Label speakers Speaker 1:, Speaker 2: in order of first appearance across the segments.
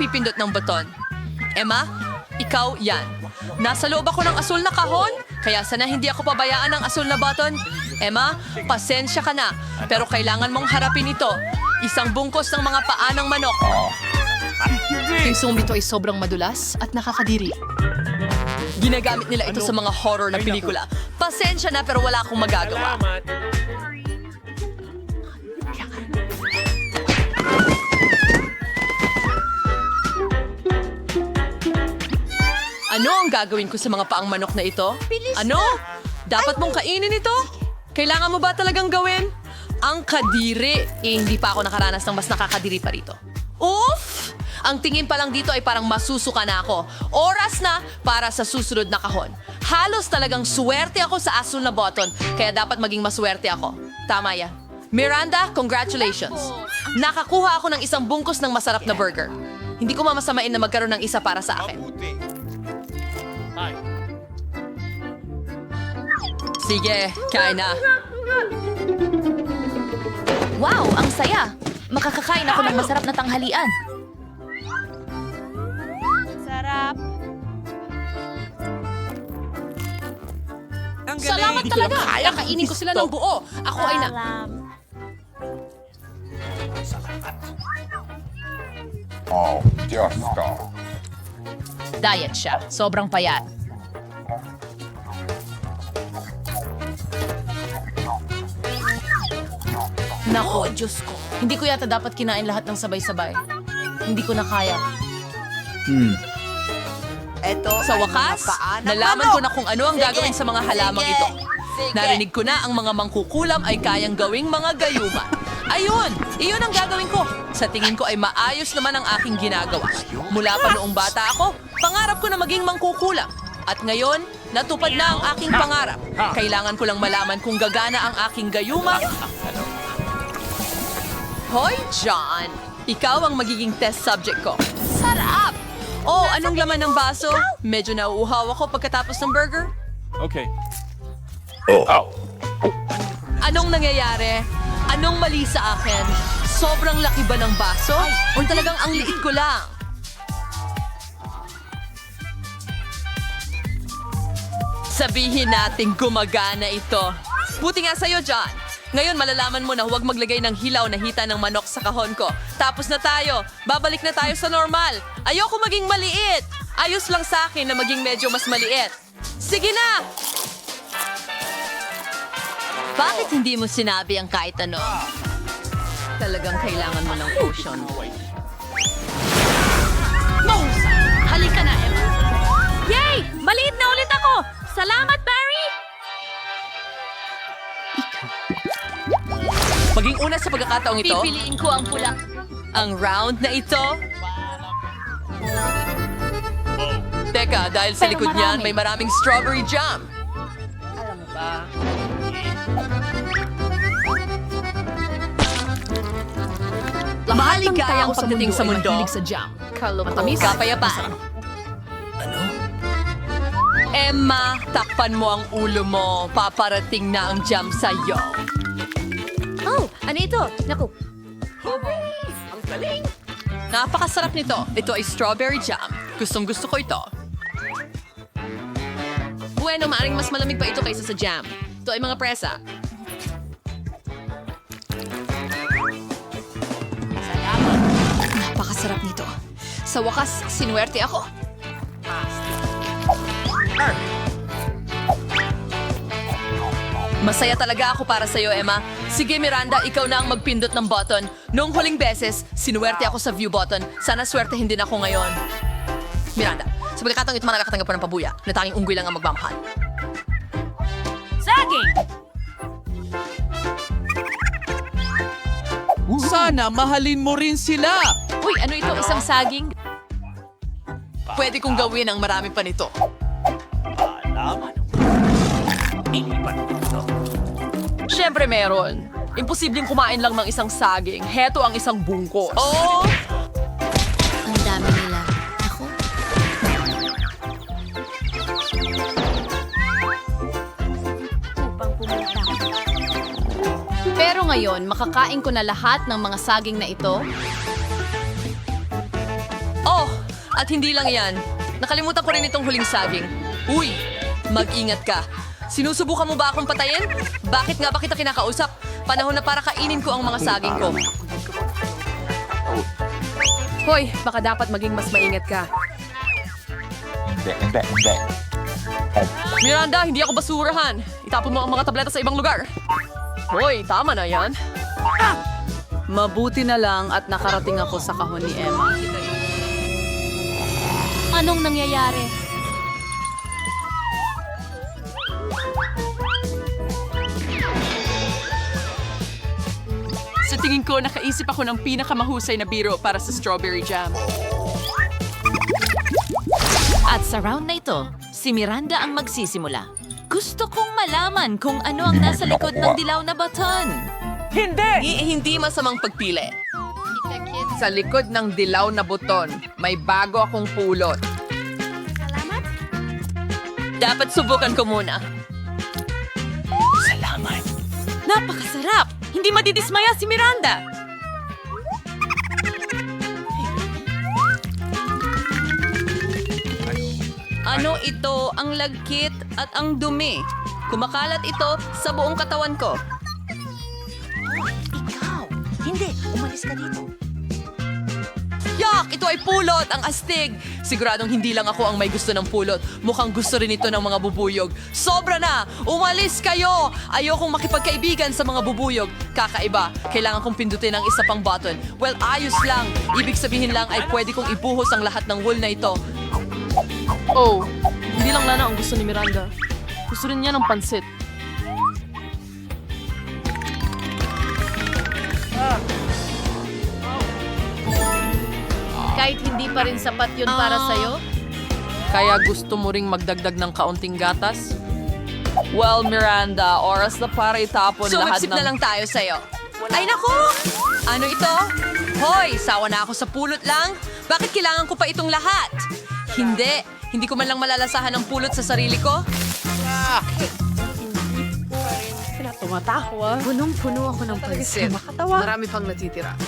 Speaker 1: magpipindot ng baton. Emma, ikaw yan. Nasa loob ako ng asul na kahon, kaya sana hindi ako pabayaan ng asul na baton. Emma, pasensya ka na, pero kailangan mong harapin ito. Isang bungkos ng mga paa ng manok.
Speaker 2: Yung sumito ay sobrang madulas at nakakadiri.
Speaker 1: Ginagamit nila ito sa mga horror na pelikula. Pasensya na pero wala akong magagawa. Ano ang gagawin ko sa mga paang manok na ito? ano? Dapat mong kainin ito? Kailangan mo ba talagang gawin? Ang kadiri. Eh, hindi pa ako nakaranas ng mas nakakadiri pa rito. Oof! Ang tingin pa lang dito ay parang masusuka na ako. Oras na para sa susunod na kahon. Halos talagang swerte ako sa asul na button, kaya dapat maging maswerte ako. Tama yan. Miranda, congratulations. Nakakuha ako ng isang bungkus ng masarap na burger. Hindi ko mamasamain na magkaroon ng isa para sa akin. Sige, kain na.
Speaker 3: Wow, ang saya! Makakakain ako ng masarap na tanghalian.
Speaker 2: Salamat talaga! Kakainin ko sila ng buo. Ako ay na...
Speaker 4: Oh, Diyos ko.
Speaker 2: Diet siya. Sobrang payat. Nako, Diyos ko. Hindi ko yata dapat kinain lahat ng sabay-sabay. Hindi ko na kaya.
Speaker 5: Ito
Speaker 1: Sa wakas, nalaman ko na kung ano ang
Speaker 5: Sige.
Speaker 1: gagawin sa mga halamang
Speaker 5: Sige.
Speaker 1: ito.
Speaker 5: Sige.
Speaker 1: Narinig ko na ang mga mangkukulam ay kayang gawing mga gayuma. Ayun! Iyon ang gagawin ko. Sa tingin ko ay maayos naman ang aking ginagawa. Mula pa noong bata ako, pangarap ko na maging mangkukulam. At ngayon, natupad na ang aking pangarap. Kailangan ko lang malaman kung gagana ang aking gayuma. Hoy, John! Ikaw ang magiging test subject ko. Sarap! Oh, anong laman ng baso? Medyo nauuhaw ako pagkatapos ng burger.
Speaker 6: Okay.
Speaker 1: Anong nangyayari? Anong mali sa akin? Sobrang laki ba ng baso? O talagang ang liit ko lang? Sabihin natin gumagana ito. Buti nga sa'yo, John. Ngayon malalaman mo na huwag maglagay ng hilaw na hita ng manok sa kahon ko. Tapos na tayo. Babalik na tayo sa normal. Ayoko maging maliit. Ayos lang sa akin na maging medyo mas maliit. Sige na! Bakit hindi mo sinabi ang kahit ano? Talagang kailangan mo ng potion.
Speaker 2: Mahusay! Halika na, Emma.
Speaker 3: Yay! Maliit na ulit ako! Salamat, Barry!
Speaker 1: Maging una sa pagkakataong ito,
Speaker 3: Pipiliin ko ang pula.
Speaker 1: ang round na ito. Teka, dahil sa
Speaker 3: Pero
Speaker 1: likod niyan,
Speaker 3: marami.
Speaker 1: may maraming strawberry jam.
Speaker 2: Lahat ng
Speaker 1: Maligayang
Speaker 2: tao sa
Speaker 1: pagdating
Speaker 2: mundo
Speaker 1: sa mundo.
Speaker 2: sa jam.
Speaker 3: Kalokohan.
Speaker 1: Kapayapaan. Emma, takpan mo ang ulo mo. Paparating na ang jam sa'yo.
Speaker 3: Oh, ano ito? Naku,
Speaker 1: Napakasarap nito. Ito ay strawberry jam. Gustong gusto ko ito. Bueno, maaring mas malamig pa ito kaysa sa jam. Ito ay mga presa.
Speaker 2: Napakasarap nito. Sa wakas, sinuwerte ako.
Speaker 1: Masaya talaga ako para sa'yo, Emma. Sige, Miranda, ikaw na ang magpindot ng button. Noong huling beses, sinuwerte ako sa view button. Sana swertehin din ako ngayon. Miranda, sa pagkakataong ito man nakakatanggap ko ng pabuya, na tanging unggoy lang ang magmamahal.
Speaker 3: saging!
Speaker 7: Sana mahalin mo rin sila.
Speaker 2: Uy, ano ito? Isang saging?
Speaker 1: Pwede kong gawin ang marami pa nito.
Speaker 8: Siyempre meron. Imposibleng kumain lang ng isang saging. Heto ang isang bungkos.
Speaker 1: Oh!
Speaker 3: Ang dami nila. Ako, upang pumunta.
Speaker 2: Pero ngayon, makakain ko na lahat ng mga saging na ito.
Speaker 1: Oh, At hindi lang yan. Nakalimutan ko rin itong huling saging. Uy, mag-ingat ka. Sinusubukan mo ba akong patayin? Bakit nga ba kita kinakausap? Panahon na para kainin ko ang mga saging ko. Hoy, baka dapat maging mas maingat ka.
Speaker 4: Hindi, hindi, hindi.
Speaker 8: Miranda, hindi ako basurahan. Itapon mo ang mga tableta sa ibang lugar. Hoy, tama na yan.
Speaker 2: Mabuti na lang at nakarating ako sa kahon ni Emma.
Speaker 3: Anong nangyayari?
Speaker 8: Tingin ko, nakaisip ako ng pinakamahusay na biro para sa strawberry jam.
Speaker 5: At sa round na ito, si Miranda ang magsisimula. Gusto kong malaman kung ano ang nasa likod ng dilaw na baton.
Speaker 1: Hindi, hindi masamang pagpili.
Speaker 8: Sa likod ng dilaw na buton, may bago akong pulot.
Speaker 1: Dapat subukan ko muna.
Speaker 5: Napakasarap! Hindi madidismaya si Miranda!
Speaker 1: Ano ito? Ang lagkit at ang dumi. Kumakalat ito sa buong katawan ko.
Speaker 5: Ikaw! Hindi! Umalis ka dito!
Speaker 1: Yak! Ito ay pulot! Ang astig! Siguradong hindi lang ako ang may gusto ng pulot. Mukhang gusto rin ito ng mga bubuyog. Sobra na! Umalis kayo! Ayokong makipagkaibigan sa mga bubuyog. Kakaiba. Kailangan kong pindutin ang isa pang button. Well, ayos lang. Ibig sabihin lang ay pwede kong ibuhos ang lahat ng wool na ito.
Speaker 8: Oh, hindi lang Lana ang gusto ni Miranda. Gusto rin niya ng pansit.
Speaker 2: Pa rin sapat yun para sa'yo?
Speaker 8: Kaya gusto mo ring magdagdag ng kaunting gatas? Well, Miranda, oras na para itapon lahat
Speaker 1: Sumipsip
Speaker 8: ng...
Speaker 1: na lang tayo sa'yo. Ay nako! Ano ito? Hoy, sawa na ako sa pulot lang. Bakit kailangan ko pa itong lahat? Hindi. Hindi ko man lang malalasahan ang pulot sa sarili ko.
Speaker 2: Punong-puno ako ng pansin. Marami pang natitira.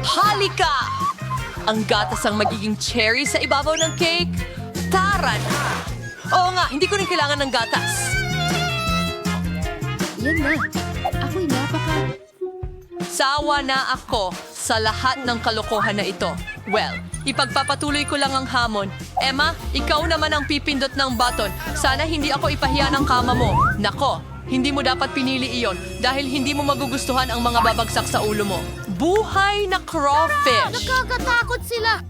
Speaker 1: Halika! Ang gatas ang magiging cherry sa ibabaw ng cake. Tara na! Oo nga, hindi ko rin kailangan ng gatas.
Speaker 3: Yan na. Ako'y napaka...
Speaker 1: Sawa na ako sa lahat ng kalokohan na ito. Well, ipagpapatuloy ko lang ang hamon. Emma, ikaw naman ang pipindot ng button. Sana hindi ako ipahiya ng kama mo. Nako, hindi mo dapat pinili iyon dahil hindi mo magugustuhan ang mga babagsak sa ulo mo. Buhay na crawfish!
Speaker 3: Nakakatakot sila.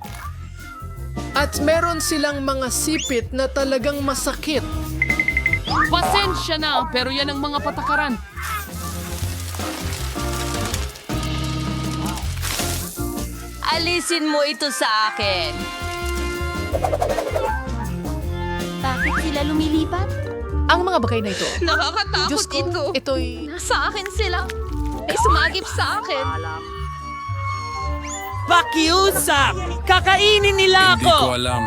Speaker 6: At meron silang mga sipit na talagang masakit.
Speaker 8: Pasensya na, pero yan ang mga patakaran.
Speaker 1: Alisin mo ito sa akin.
Speaker 3: Bakit sila lumilipat?
Speaker 6: Ang mga bagay na ito.
Speaker 1: Nakakatakot
Speaker 6: Diyos ko,
Speaker 1: ito.
Speaker 6: ito'y...
Speaker 1: Sa akin sila. May sumagip sa akin.
Speaker 7: Pakiusap! Kakainin nila
Speaker 4: Hindi ko
Speaker 7: ako!
Speaker 4: alam.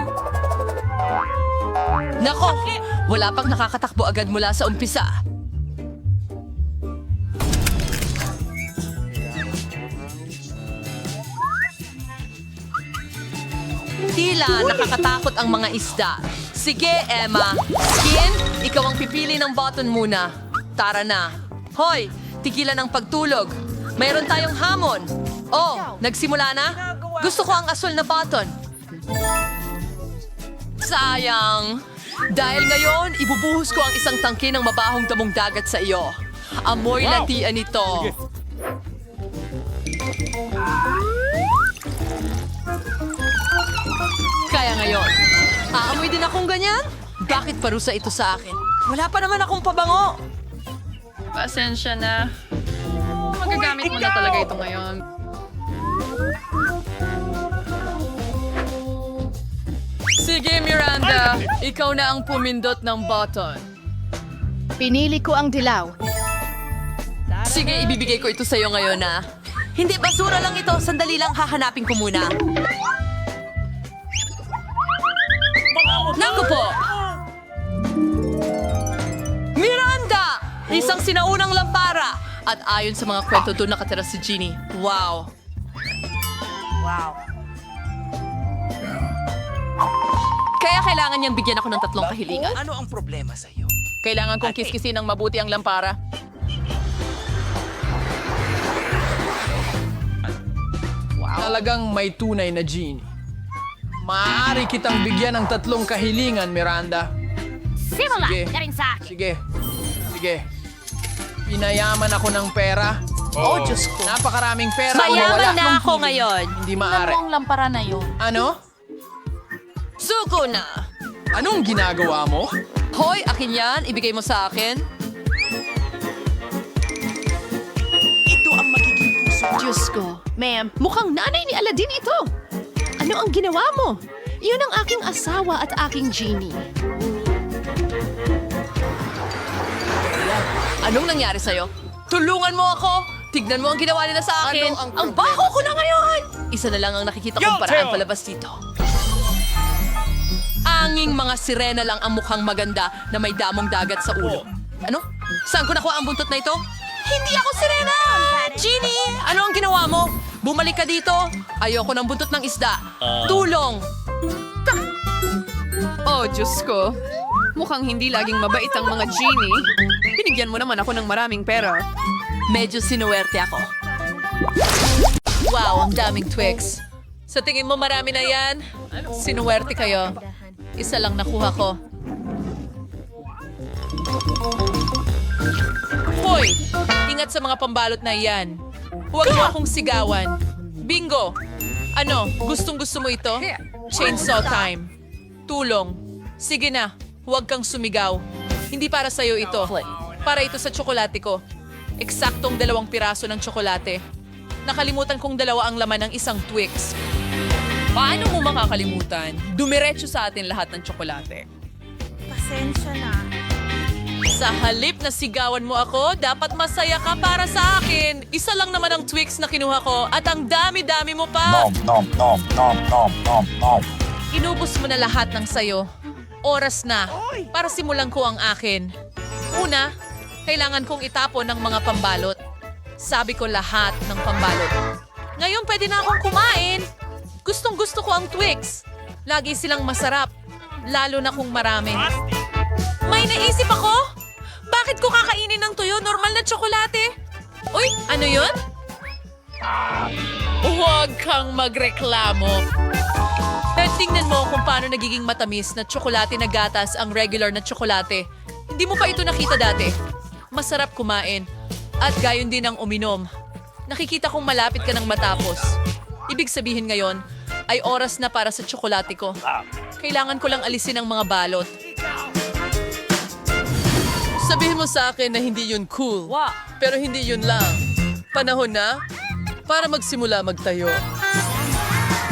Speaker 1: Nako, wala pang nakakatakbo agad mula sa umpisa. Tila nakakatakot ang mga isda. Sige, Emma. Skin, ikaw ang pipili ng button muna. Tara na. Hoy, tigilan ang pagtulog. Mayroon tayong hamon. Oh, nagsimula na? Gusto ko ang asul na button. Sayang. Dahil ngayon, ibubuhos ko ang isang tangke ng mabahong damong dagat sa iyo. Amoy latian ito. Kaya ngayon, aamoy din akong ganyan? Bakit parusa ito sa akin? Wala pa naman akong pabango.
Speaker 8: Pasensya na. Magagamit mo na talaga ito ngayon.
Speaker 1: Miranda. Ikaw na ang pumindot ng button.
Speaker 3: Pinili ko ang dilaw.
Speaker 1: Sige, ibibigay ko ito sa'yo ngayon na. Hindi, basura lang ito. Sandali lang, hahanapin ko muna. Naku po! Miranda! Isang sinaunang lampara! At ayon sa mga kwento doon nakatira si Ginny. Wow!
Speaker 2: Kaya kailangan niyang bigyan ako ng tatlong kahilingan.
Speaker 9: Ano ang problema sa iyo?
Speaker 10: Kailangan kong kiskisin ng mabuti ang lampara.
Speaker 6: Talagang may tunay na genie. Maaari kitang bigyan ng tatlong kahilingan, Miranda.
Speaker 8: Simula!
Speaker 6: Sige. Sige. Sige. Pinayaman ako ng pera.
Speaker 7: Oh, Diyos ko.
Speaker 6: Napakaraming pera.
Speaker 2: Mayaman
Speaker 6: wala
Speaker 2: na
Speaker 6: akong
Speaker 2: ako ngayon.
Speaker 6: Hindi maaari.
Speaker 7: Ano ang lampara na yun?
Speaker 6: Ano?
Speaker 2: Suko na!
Speaker 6: Anong ginagawa mo?
Speaker 2: Hoy, akin yan. Ibigay mo sa akin.
Speaker 9: Ito ang magiging puso.
Speaker 2: Diyos ko. Ma'am, mukhang nanay ni Aladdin ito. Ano ang ginawa mo? Iyon ang aking asawa at aking genie. Anong nangyari sa'yo? Tulungan mo ako! Tignan mo ang ginawa nila sa akin!
Speaker 6: Ano ang
Speaker 2: ang baho ko na ngayon! Isa na lang ang nakikita kong paraan palabas dito. Anging mga sirena lang ang mukhang maganda na may damong dagat sa ulo. Ano? Saan ko nakuha ang buntot na ito? Hindi ako sirena! Genie! Ano ang ginawa mo? Bumalik ka dito! Ayoko ng buntot ng isda. Tulong!
Speaker 3: Oh, Diyos ko. Mukhang hindi laging mabait ang mga genie. Binigyan mo naman ako ng maraming pera.
Speaker 2: Medyo sinuwerte ako. Wow, ang daming Twix. Sa tingin mo marami na yan? Sinuwerte kayo. Isa lang nakuha ko. Hoy! Ingat sa mga pambalot na yan. Huwag mo akong sigawan. Bingo! Ano, gustong gusto mo ito? Chainsaw time. Tulong. Sige na, huwag kang sumigaw. Hindi para sa'yo ito. Para ito sa tsokolate ko. Eksaktong dalawang piraso ng tsokolate. Nakalimutan kong dalawa ang laman ng isang Twix. Paano mo makakalimutan? Dumiretso sa atin lahat ng tsokolate.
Speaker 8: Pasensya na.
Speaker 2: Sa halip na sigawan mo ako, dapat masaya ka para sa akin. Isa lang naman ang Twix na kinuha ko at ang dami-dami mo pa.
Speaker 4: Nom, nom, nom, nom, nom, nom, nom.
Speaker 2: Inubos mo na lahat ng sayo. Oras na para simulan ko ang akin. Una, kailangan kong itapon ng mga pambalot. Sabi ko lahat ng pambalot. Ngayon pwede na akong kumain. Gustong gusto ko ang Twix. Lagi silang masarap. Lalo na kung marami. May naisip ako? Bakit ko kakainin ng tuyo? Normal na tsokolate. Uy, ano yun? Huwag kang magreklamo. Pero tingnan mo kung paano nagiging matamis na tsokolate na gatas ang regular na tsokolate. Hindi mo pa ito nakita dati. Masarap kumain. At gayon din ang uminom. Nakikita kong malapit ka nang matapos. Ibig sabihin ngayon, ay oras na para sa tsokolate ko. Kailangan ko lang alisin ang mga balot. Sabihin mo sa akin na hindi yun cool. Pero hindi yun lang. Panahon na para magsimula magtayo.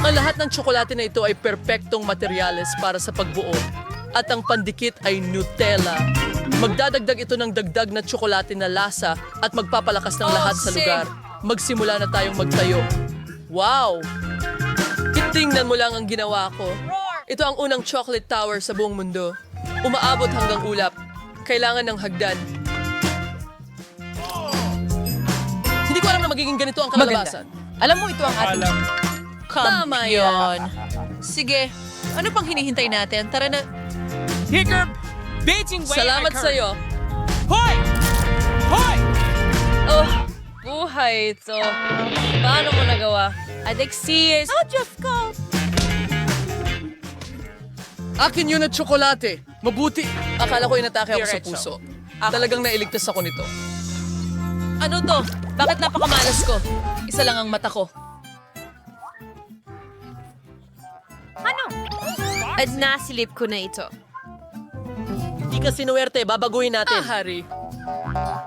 Speaker 2: Ang lahat ng tsokolate na ito ay perpektong materyales para sa pagbuo. At ang pandikit ay Nutella. Magdadagdag ito ng dagdag na tsokolate na lasa at magpapalakas ng lahat sa lugar. Magsimula na tayong magtayo. Wow! Tingnan mo lang ang ginawa ko. Ito ang unang chocolate tower sa buong mundo. Umaabot hanggang ulap. Kailangan ng hagdan. Hindi ko alam na magiging ganito ang kalalabasan.
Speaker 7: Alam mo, ito ang ating...
Speaker 2: Tama yon. Sige, ano pang hinihintay natin? Tara na.
Speaker 9: Hiccup! Beijing way
Speaker 2: Salamat sa'yo.
Speaker 9: Hoy! Hoy!
Speaker 2: Oh, buhay ito. Paano mo nagawa? Alexis!
Speaker 8: Oh, Diyos ko!
Speaker 6: Akin yun at tsokolate. Mabuti.
Speaker 2: Akala ko inatake ako sa puso. Talagang nailigtas ako nito. Ano to? Bakit napakamalas ko? Isa lang ang mata ko.
Speaker 8: Ano? At nasilip ko na ito.
Speaker 2: Hindi ka sinuwerte, babaguhin natin. Ah, Hari.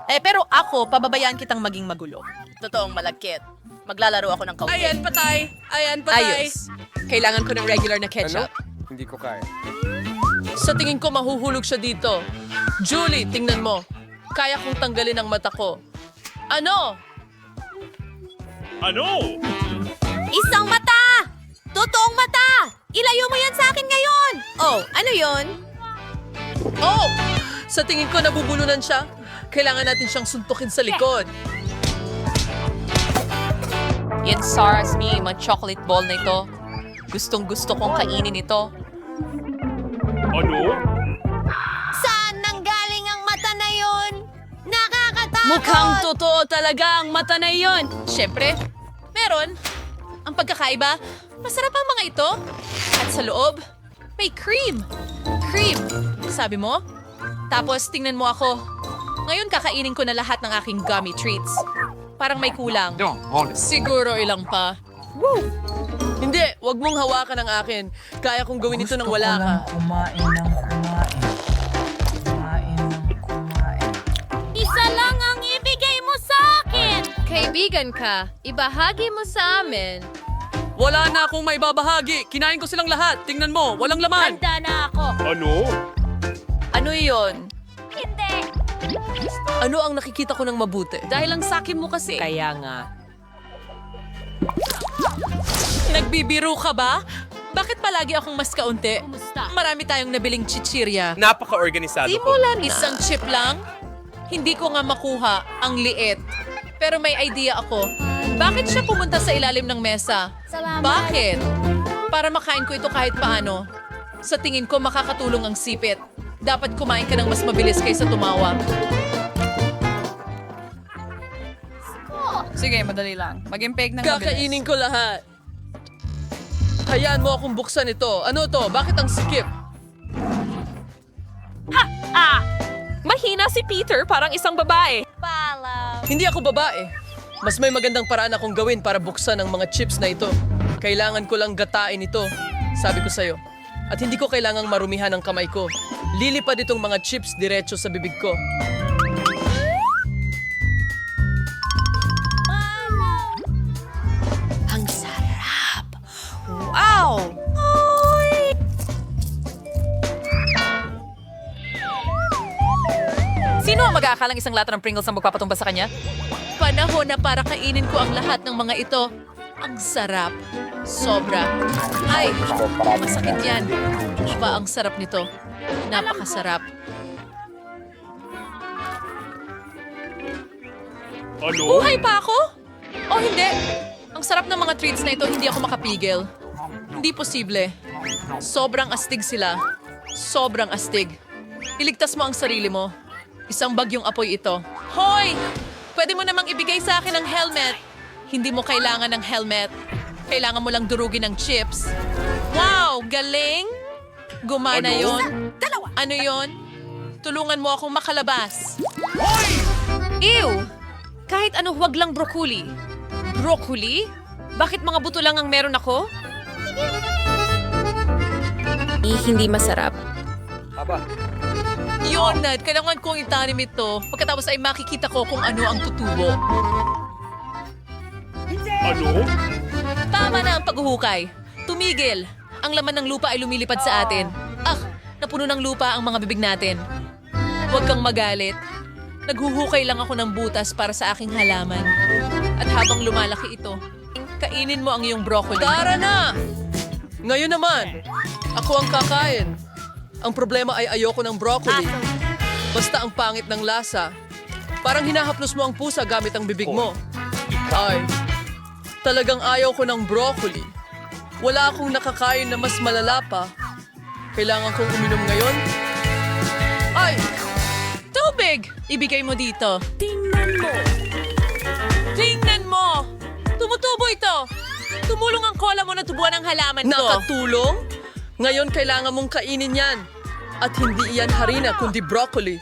Speaker 7: Eh, pero ako, pababayaan kitang maging magulo. Totoong malagkit. Maglalaro ako ng kaunti.
Speaker 2: Ayan, patay. Ayan, patay.
Speaker 7: Ayos.
Speaker 2: Kailangan ko ng regular na ketchup.
Speaker 6: Hindi ko kaya.
Speaker 2: Sa tingin ko, mahuhulog siya dito. Julie, tingnan mo. Kaya kong tanggalin ang mata ko. Ano?
Speaker 8: Isang mata! Totoong mata! Ilayo mo yan sa akin ngayon! Oh, ano yon?
Speaker 2: Oh! Sa tingin ko, nabubulunan siya. Kailangan natin siyang suntukin sa likod. Yan SARS me, mga chocolate ball na ito. Gustong gusto kong kainin ito.
Speaker 3: Saan nanggaling ang mata na yun? Nakakatakot!
Speaker 2: Mukhang totoo talaga ang mata na iyon. Siyempre, meron. Ang pagkakaiba, masarap ang mga ito. At sa loob, may cream. Cream, sabi mo? Tapos tingnan mo ako. Ngayon kakainin ko na lahat ng aking gummy treats. Parang may kulang. Siguro ilang pa. Woo! Hindi, wag mong hawakan ang akin. Kaya kong gawin ito nang wala ka.
Speaker 11: kumain ng kumain. Kumain ng kumain.
Speaker 3: Isa lang ang ibigay mo sa akin!
Speaker 2: Kaibigan ka, ibahagi mo sa amin. Wala na akong may babahagi. Kinain ko silang lahat. Tingnan mo, walang laman.
Speaker 3: Handa na ako!
Speaker 2: Ano iyon?
Speaker 3: Hindi!
Speaker 2: Ano ang nakikita ko ng mabuti? Dahil ang sakin mo kasi.
Speaker 8: Kaya nga.
Speaker 2: Nagbibiro ka ba? Bakit palagi akong mas kaunti? Marami tayong nabiling chichirya.
Speaker 7: Napaka-organisado ko.
Speaker 2: Isang chip lang? Hindi ko nga makuha ang liit. Pero may idea ako. Bakit siya pumunta sa ilalim ng mesa?
Speaker 3: Salamat.
Speaker 2: Bakit? Para makain ko ito kahit paano. Sa tingin ko makakatulong ang sipit. Dapat kumain ka ng mas mabilis kaysa tumawa.
Speaker 6: Sige, madali lang. Mag-impeg ng mabilis.
Speaker 2: Kakainin ko lahat. Hayaan mo akong buksan ito. Ano to? Bakit ang sikip?
Speaker 8: Mahina si Peter, parang isang babae.
Speaker 2: Hindi ako babae. Mas may magandang paraan akong gawin para buksan ang mga chips na ito. Kailangan ko lang gatain ito. Sabi ko sa'yo. At hindi ko kailangang marumihan ang kamay ko. Lilipad itong mga chips diretso sa bibig ko.
Speaker 3: Ang sarap!
Speaker 2: Wow!
Speaker 8: Sino ang mag-aakalang isang lata ng Pringles ang magpapatumba sa kanya?
Speaker 2: Panahon na para kainin ko ang lahat ng mga ito. Ang sarap. Sobra. Ay, masakit yan. Iba ang sarap nito. Napakasarap. Buhay pa ako? O hindi? Ang sarap ng mga treats na ito, hindi ako makapigil. Hindi posible. Sobrang astig sila. Sobrang astig. Iligtas mo ang sarili mo. Isang bagyong apoy ito. Hoy! Pwede mo namang ibigay sa akin ang helmet. Hindi mo kailangan ng helmet. Kailangan mo lang durugin ng chips. Wow! Galing! Gumana yon. Ano yon? Tulungan mo akong makalabas. Ew! Kahit ano, huwag lang broccoli. Broccoli? Bakit mga buto lang ang meron ako?
Speaker 3: Eh, hindi masarap.
Speaker 2: Yun, Nad. Kailangan kong itanim ito. Pagkatapos ay makikita ko kung ano ang tutubo. Ano? Tama na ang paghuhukay. Tumigil. Ang laman ng lupa ay lumilipad sa atin. Napuno ng lupa ang mga bibig natin. Huwag kang magalit. Naghuhukay lang ako ng butas para sa aking halaman. At habang lumalaki ito, kainin mo ang iyong broccoli. Tara na! Ngayon naman, ako ang kakain. Ang problema ay ayoko ng broccoli. Basta ang pangit ng lasa. Parang hinahaplos mo ang pusa gamit ang bibig mo. Ay, talagang ayaw ko ng broccoli. Wala akong nakakain na mas malala pa. Kailangan kong uminom ngayon? Ay! Tubig! Ibigay mo dito. Tingnan mo! Tingnan mo! Tumutubo ito! Tumulong ang cola mo na tubuan ang halaman ko. Nakatulong? Ngayon kailangan mong kainin yan. At hindi iyan harina kundi broccoli.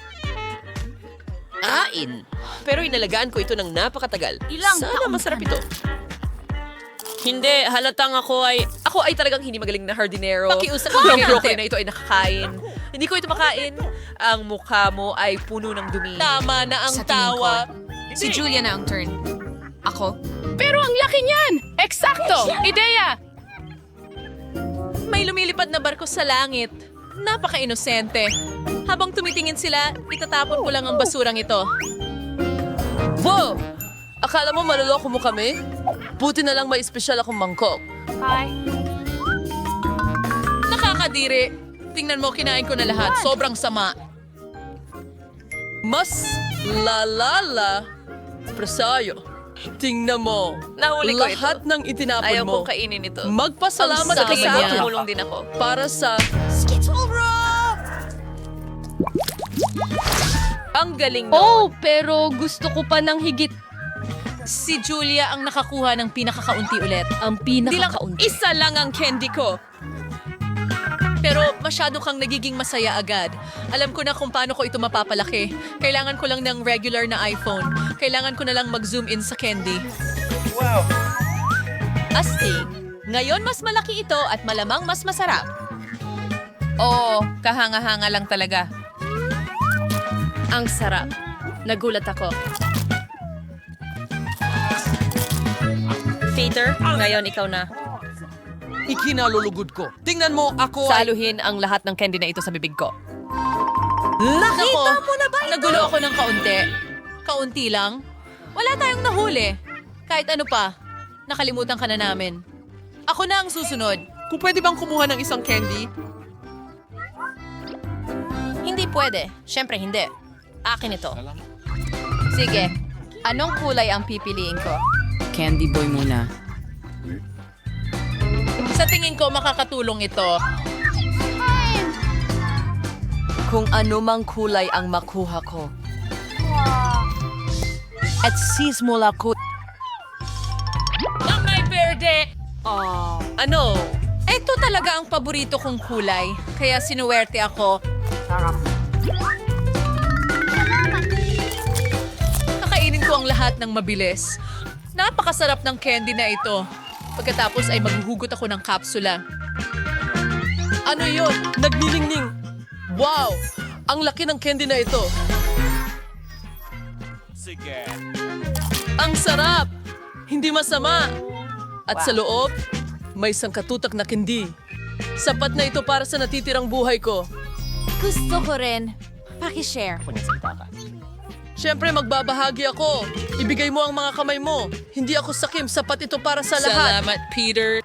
Speaker 2: Ain! Pero inalagaan ko ito ng napakatagal.
Speaker 3: Ilang
Speaker 2: Sana masarap ito. Hindi, halatang ako ay... Ako ay talagang hindi magaling na hardinero.
Speaker 3: Pakiusap
Speaker 2: Ang
Speaker 3: ka
Speaker 2: broccoli
Speaker 3: natin.
Speaker 2: na ito ay nakakain. hindi ko ito makain. Ang mukha mo ay puno ng dumi. Tama na ang
Speaker 6: Sa tingin ko,
Speaker 2: tawa.
Speaker 6: Si Julia na ang turn. Ako?
Speaker 12: Pero ang laki niyan! Eksakto! Ideya!
Speaker 2: May lumilipad na barko sa langit. Napaka-inosente. Habang tumitingin sila, itatapon ko lang ang basurang ito. Wow! Akala mo maluloko mo kami? Buti na lang may espesyal akong mangkok.
Speaker 3: Hi.
Speaker 2: Nakakadiri. Tingnan mo, kinain ko na lahat. Sobrang sama. Mas lalala. Presayo. Tingnan mo.
Speaker 8: Nahuli ko
Speaker 2: Lahat ng itinapon
Speaker 8: Ayaw
Speaker 2: mo.
Speaker 8: kong kainin ito.
Speaker 2: Magpasalamat
Speaker 8: Sa
Speaker 2: ka sa akin.
Speaker 8: tumulong din ako.
Speaker 2: Para sa... Ang galing
Speaker 8: Oh, pero gusto ko pa ng higit.
Speaker 2: Si Julia ang nakakuha ng pinakakaunti ulit.
Speaker 8: Ang
Speaker 2: Hindi lang,
Speaker 8: pinakakaunti.
Speaker 2: isa lang ang candy ko. Pero masyado kang nagiging masaya agad. Alam ko na kung paano ko ito mapapalaki. Kailangan ko lang ng regular na iPhone. Kailangan ko na lang mag-zoom in sa candy.
Speaker 7: Wow.
Speaker 2: Astig. Ngayon mas malaki ito at malamang mas masarap. Oo, kahanga-hanga lang talaga.
Speaker 8: Ang sarap. Nagulat ako.
Speaker 2: Peter, ngayon ikaw na.
Speaker 6: Ikinalulugod ko. Tingnan mo, ako ay...
Speaker 2: Saluhin ang lahat ng candy na ito sa bibig ko. Nakita mo na ba ito? Nagulo ako ng kaunti. Kaunti lang. Wala tayong nahuli. Kahit ano pa. Nakalimutan ka na namin. Ako na ang susunod.
Speaker 13: Kung pwede bang kumuha ng isang candy?
Speaker 8: Hindi pwede. Siyempre, hindi. Akin ito. Sige. Anong kulay ang pipiliin ko?
Speaker 9: Candy boy muna.
Speaker 2: Sa tingin ko, makakatulong ito. Kung ano mang kulay ang makuha ko. At sismula ko. Ang may verde! Oh. Ano? Ito talaga ang paborito kong kulay. Kaya sinuwerte ako. Kakainin ko ang lahat ng mabilis. Napakasarap ng candy na ito. Pagkatapos ay maghuhugot ako ng kapsula. Ano yon? Nagnilingning. Wow! Ang laki ng candy na ito.
Speaker 7: Sige.
Speaker 2: Ang sarap! Hindi masama. At sa loob, may sangkatutak na candy. Sapat na ito para sa natitirang buhay ko.
Speaker 14: Gusto ko rin. Paki-share.
Speaker 2: Siyempre, magbabahagi ako. Ibigay mo ang mga kamay mo. Hindi ako sakim. Sapat ito para sa lahat. Salamat, Peter.